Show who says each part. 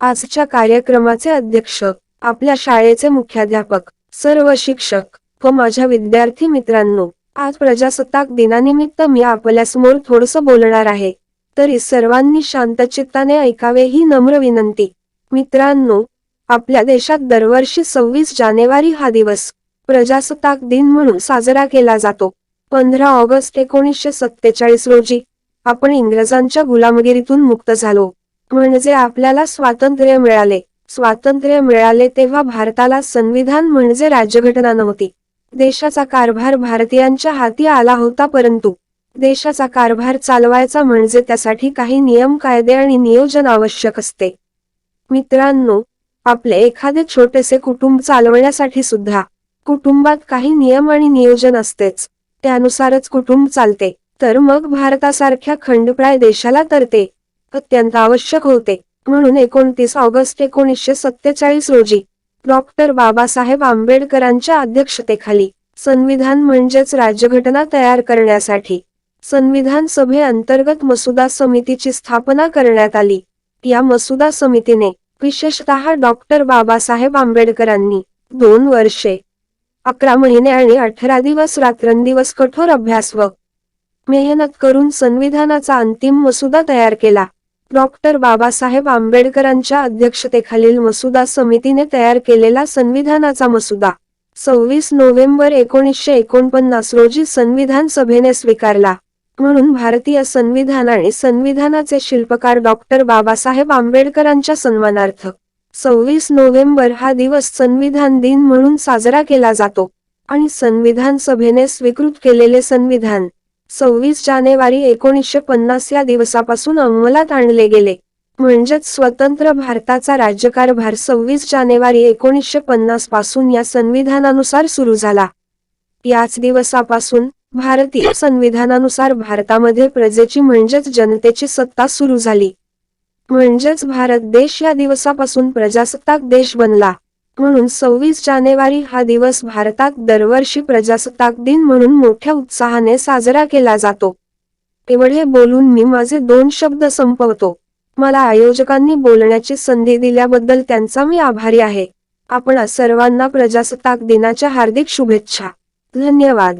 Speaker 1: आजच्या कार्यक्रमाचे अध्यक्ष आपल्या शाळेचे मुख्याध्यापक सर्व शिक्षक व माझ्या विद्यार्थी मित्रांनो आज प्रजासत्ताक दिनानिमित्त मी आपल्यासमोर थोडस बोलणार आहे. तरी सर्वांनी शांतचित्ताने ऐकावे ही नम्र विनंती. मित्रांनो आपल्या देशात दरवर्षी सव्वीस जानेवारी हा दिवस प्रजासत्ताक दिन म्हणून साजरा केला जातो. पंधरा ऑगस्ट एकोणीसशे सत्तेचाळीस रोजी आपण इंग्रजांच्या गुलामगिरीतून मुक्त झालो. म्हणजे आपल्याला स्वातंत्र्य मिळाले. स्वातंत्र्य मिळाले तेव्हा भारताला संविधान म्हणजे राज्यघटना नव्हती. देशाचा कारभार भारतीयांच्या हाती आला होता परंतु देशाचा कारभार चालवायचा म्हणजे त्यासाठी काही नियम कायदे आणि नियोजन आवश्यक असते. मित्रांनो आपले एखादे छोटेसे कुटुंब चालवण्यासाठी सुद्धा कुटुंबात काही नियम आणि नियोजन असतेच. त्यानुसारच कुटुंब चालते. तर मग भारतासारख्या खंडप्राय देशाला तर ते अत्यंत आवश्यक होते. म्हणून एकोणतीस ऑगस्ट एकोणीसशे सत्तेचाळीस रोजी डॉक्टर बाबासाहेब आंबेडकरांच्या अध्यक्षतेखाली संविधान म्हणजेच राज्यघटना तयार करण्यासाठी संविधान सभेअंतर्गत मसुदा समितीची स्थापना करण्यात आली. या मसुदा समितीने विशेषतः डॉक्टर बाबासाहेब आंबेडकरांनी दोन वर्षे अकरा महिने आणि अठरा दिवस रात्रंदिवस कठोर अभ्यास व मेहनत करून संविधानाचा अंतिम मसुदा तयार केला. डॉक्टर बाबासाहेब आंबेडकरांच्या अध्यक्षतेखालील मसुदा समितीने तयार केलेला संविधानाचा मसुदा सव्वीस नोव्हेंबर एकोणीसशे एकोणपन्नास रोजी संविधान सभेने स्वीकारला. म्हणून भारतीय संविधान आणि संविधानाचे शिल्पकार डॉक्टर बाबासाहेब आंबेडकरांच्या सन्मानार्थ सव्वीस नोव्हेंबर हा दिवस संविधान दिन म्हणून साजरा केला जातो आणि संविधान सभेने स्वीकृत केलेले संविधान सव्वीस जानेवारी एकोणीसशे पन्नास या दिवसापासून अंमलात आणले गेले. म्हणजेच स्वतंत्र भारताचा राज्यकारभार सव्वीस जानेवारी एकोणीसशे पन्नासपासून या संविधानानुसार सुरू झाला. याच दिवसापासून भारतीय संविधानानुसार भारतामध्ये प्रजेची म्हणजेच जनतेची सत्ता सुरू झाली. म्हणजेच भारत देश या दिवसापासून प्रजासत्ताक देश बनला. म्हणून सव्वीस जानेवारी हा दिवस भारतात दरवर्षी प्रजासत्ताक दिन म्हणून मोठ्या उत्साहाने साजरा केला जातो. एवढे बोलून मी माझे दोन शब्द संपवतो. मला आयोजकांनी बोलण्याची संधी दिल्याबद्दल त्यांचा मी आभारी आहे. आपण सर्वांना प्रजासत्ताक दिनाच्या हार्दिक शुभेच्छा. धन्यवाद.